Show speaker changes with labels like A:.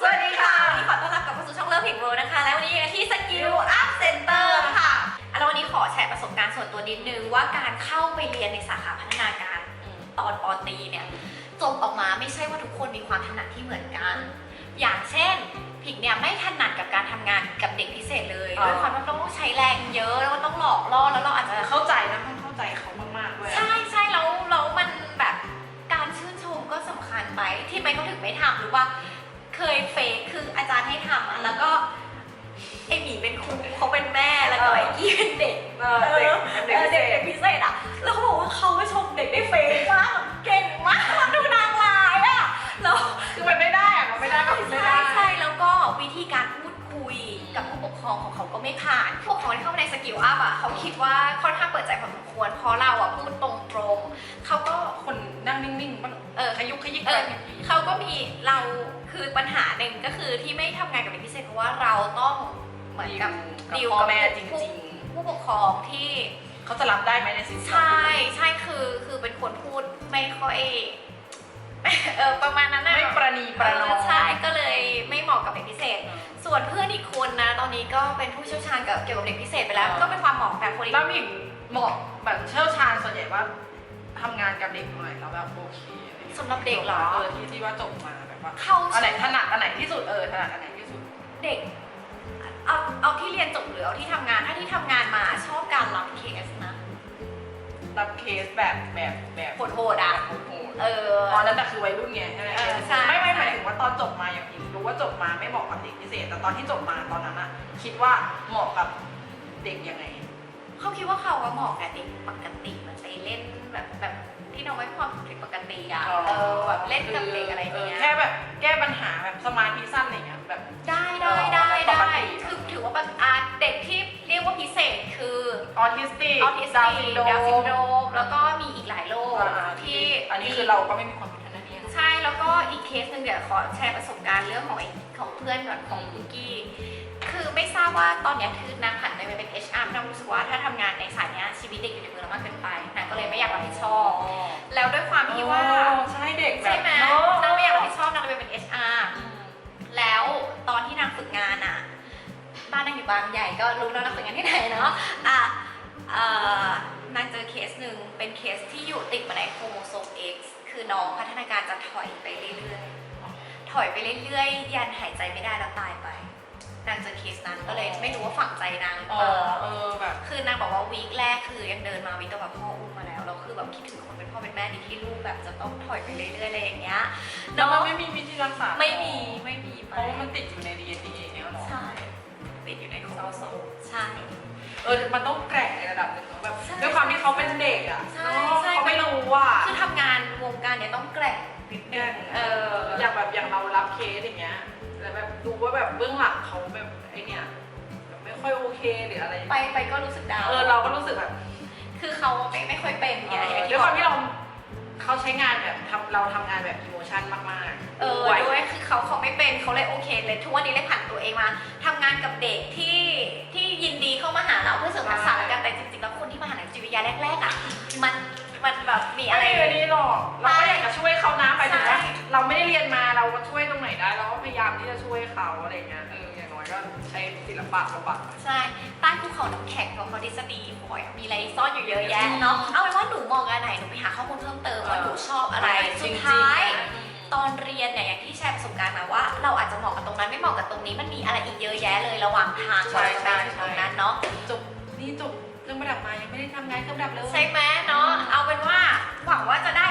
A: สวัสดีค่ะวันนี้ขอต้อนรับกลับเข้าสู่ช่องเลิฟพิกเวิร์นะคะ และวันนี้อยู่กันที่สกิลอัพเซ็นเตอร์ค่ะแล้ววันนี้ขอแชร์ประสบการณ์ส่วนตัวนิดนึงว่าการเข้าไปเรียนในสาขาพัฒนาการตอนปอตรีเนี่ยจบออกมาไม่ใช่ว่าทุกคนมีความถนัดที่เหมือนกัน อย่างเช่นพิกเนี่ยไม่ถนัดกับการทำงานกับเด็กพิเศษเลย
B: อ๋อ
A: ด้วยความว่าต้องใช้แรงเยอะแล้วก็ต้องหลอกล่อแล้วเราอาจจะ
B: เข้าใจนะต้องเข้าใจเขามากๆด้วย
A: ใช่ใช่แล้วแล้วมันแบบการชื่นชมก็สำคัญไปที่ไม่เขาถึงไม่ทำหรือว่า เคยเฟกคืออาจารย์ให้ทำอะแล้วก็ไอหมีเป็นครูเขาเป็นแม่แล้วก็ไอกี้เป็นเด็ก
B: เออเด็กเด็ก
A: เออ
B: พิเศ
A: เด็ก
B: ษ
A: พิเศษอะแล้วเขาบอกว่าเขาไปชมเด็กได้เฟกมากเก่งมากดูนางลายอะแล้ว
B: คือมันไม่ได้อะมันไม่ได้ก็คือไม่
A: ใช่
B: ได้
A: ใช่แล้วก็วิธีการพูดคุยกับผู้ปกครองของเขาก็ไม่ผ่านผู้ปกครองที่เข้ามาในสกิลอัพอะเขาคิดว่าค่อนข้างเปิดใจพอสมควรเพราะเราอะพูดตรงๆเขาก็
B: คนนั่งนิ่งๆมัน
A: เออ
B: ขยุกขยิก
A: เออเขาก็มีเราคือปัญหาหนึ่งก็คือที่ไม่ทำงานกับเด็กพิเศษเพราะว่าเราต้องเหมือนกับ
B: ดิวกับพ่อแม่จริง
A: ผู้ปกครองที่
B: ๆ เขาจะรับได้ไหมในสิ่งที่
A: ใช่ใช่คือคือเป็นคนพูดไม่ค่อยเออประมาณนั้นนะ
B: ไม่ประนีประนอม
A: เออใช่ก็เลยไม่เหมาะกับเด็กพิเศษ ส่วนเพื่อนอีกคนนะ ตอนนี้ก็เป็นผู้เชี่ยวชาญกับเกี่ยวกับเด็กพิเศษไปแล้ว ก็เป็นความเหมาะแบบคนอีก
B: แล้วมีเหมาะแบบเชี่ยวชาญส่วนใหญ่ว่า ทำงานกับเด็กหน่อยแล้วแบบโอเคอะไรงี้ย
A: สำหรับเด็กเหรอ
B: เออที่ที่ว่าจบมาแบบว่า
A: เข้า
B: อันไหนถนัดอันไหนที่สุดเออถนัดอันไหนที่สุด
A: เด็ก เอาเอาที่เรียนจบหรือเอาที่ทำงานถ้าที่ทำงานมาชอบการรับเคสนะ
B: รับเคสแบบแบบแบบ
A: โหดๆอะ
B: โหดๆ
A: เออ
B: อ๋อนั่นแต่คือวัยรุ่นไงใช่ไหม
A: เออใช่
B: ไม่ไม่หมายถึงว่าตอนจบมาอย่างนี้รู้ว่าจบมาไม่เหมาะกับเด็กพิเศษ แต่ตอนที่จบมาตอนนั้นอะคิดว่าเหมาะกับเด็กยังไง
A: เขาคิดว่าเขาว่าเหมาะกับเด็กปกติมันไปเล่นแบบแบบที่น้องไม่ความผิดปกติอะเออแบบเล่นกับเด็กอะไรอย่างเงี้ย
B: แค่แบบแก้ปัญหาแบบสมาธิสั้นอะไรเงี้ยแบบ
A: ได้ได้ได้
B: ป
A: ได้
B: กติ
A: คือถือว่าเป็นอาเด็กที่เรียกว่าพิเศษคือ
B: ออทิสติก
A: ออทิส
B: ดา
A: ติ
B: ว
A: ก
B: ซินโด
A: ดาวซินโด
B: ร
A: มแล้วก็มีอีกหลายโรค
B: อ่า
A: ที่
B: อันนี้คือเราก็ไม่มีความรู้ทางด้านนี้นะ
A: ใช่แล้วก็อีกเคสหนึ่งเดี๋ยวขอแชร์ประสบการณ์เรื่องของไอ้ของเพื่อนก่อนของคุกกี้ คือไม่ทราบว่าตอนเนี้ยคือนางผันไปเป็น HR นางรู้สึกว่าถ้าทำงานในสายเนี้ยชีวิตเด็กอยู่ในมือเรามากเกินไปนางก็เลยไม่อยากรับผิดชอบ แล้วด้วยความที่ว่า
B: ใช่เด็กแบบ
A: ใช่ไหม
B: เนอะ
A: นางไม่อยากรับผิดชอบนางเลยไปเป็น HR แล้วตอนที่นางฝึกงานอะ บ้านนางอยู่บางใหญ่ก็รู้แล้วนางฝึกงานที่ไหนเนาะอะเอ่อนางเจอเคสหนึ่งเป็นเคสที่อยู่ติดมาในโครโมโซม X คือน้องพัฒนาการจะถอยไปเรื่อยๆ ถอยไปเรื่อยๆ ยันหายใจไม่ได้แล้วตายไป นั้น ก็เลยไม่รู้ว่าฝังใจนางหรือ
B: อ๋
A: เป
B: อ
A: ล่า
B: เออแบบ
A: คือนางบอกว่าวีคแรกคือยังเดินมาวีคต่อมาพ่ออุ้มมาแล้วแล้วคือแบบคิดถึงคนเป็นพ่อเป็นแม่ดีที่ลูกแบบจะต้องถอยไปเรื่อยๆอะไรอย่างเงี้ย
B: แล้วมัน
A: เนาะ
B: ไม่มีวิธีรักษา
A: ไม่มีไม่มี
B: เพ
A: ไป
B: ราะว่ามันติดอยู่ใน DNA เนี่ยหรอ
A: ใช่ติดอยู่ในโครโมโซมใช่
B: เออมันต้องแกร่งในระดับหนึ่งเนอะแบบ
A: ใช่
B: ด้วยความที่เขาเป็นเด็กอะ
A: ใช่
B: เนอะ
A: ใช่
B: เขาไม่รู้ว่า
A: คือทำงานวงการเนี่ยต้องแกร่ง นิดนึงเออ
B: อย่างแบบอย่างเรารับเคสอย่างเงี้ยแล้วแบบดูว่าแบบเบื้องหลังเขาแบบ ค่อยโอเคหรืออะไร
A: ไปไปก็รู้สึกดาว
B: เออเราก็รู้สึกแบบ
A: คือเขาไม่ไม่ค่อยเป็นไงอย่าง
B: ด้วยความที่
A: บ
B: เรา
A: อก
B: เขาใช้งานแบบทำเราทำงานแบบอิโมชันมากๆ
A: เออ
B: ด้วย
A: ด้วยคือเขาเขาไม่เป็นเขาเลยโอเคเลยทุกวันนี้เลยผ่านตัวเองมาทำงานกับเด็กที่ที่ยินดีเข้ามาหาเราเพื่อเสริมทักษะแล้วกันแต่จริงๆแล้วคนที่มาหาในจิตวิทยาแรกๆอะมัน มันแบบมี
B: อะ
A: อะไรไร
B: แบบนี้หรอกเราก็อยากจะช่วยเขานะไปถึงว่า
A: ใช่
B: เราไม่ได้เรียนมาเราก็ช่วยตรงไหนได้เราก็พยายามที่จะช่วยเขาอะไรเงี้ยเอออย่างน้อยก็ใช้ศิลปะบำบัด
A: ใช่ใต้ภูเขาน้ำแข็งของเขาทฤษฎีโอยมีอะไรซ่อนอยู่เยอะแยะเนาะเอาเป็นว่าหนูมองอันไหนหนูไปหาข้อมูลเพิ่มเติมว่าหนูชอบอะไร
B: จ
A: สุ
B: ริ
A: ด
B: งๆ
A: ท้าย
B: นะ
A: ตอนเรียนเนี่ยอย่างที่แชร์ประสบการณ์มาว่า เราอาจจะเหมาะกับตรงนั้นไม่เหมาะกับตรงนี้มันมีอะไรอีกเยอะแยะเลยระหว่างทาง
B: ใช่
A: ก่อนจะไปถึงต
B: ใช่
A: รงนั้นเนาะ
B: จบนี่จบเค เรื่องประดับมายังไม่ได้ทำงานเครื่องประดับเลย
A: ใช่ไหมเนาะ เอาเป็นว่าหวังว่าจะได้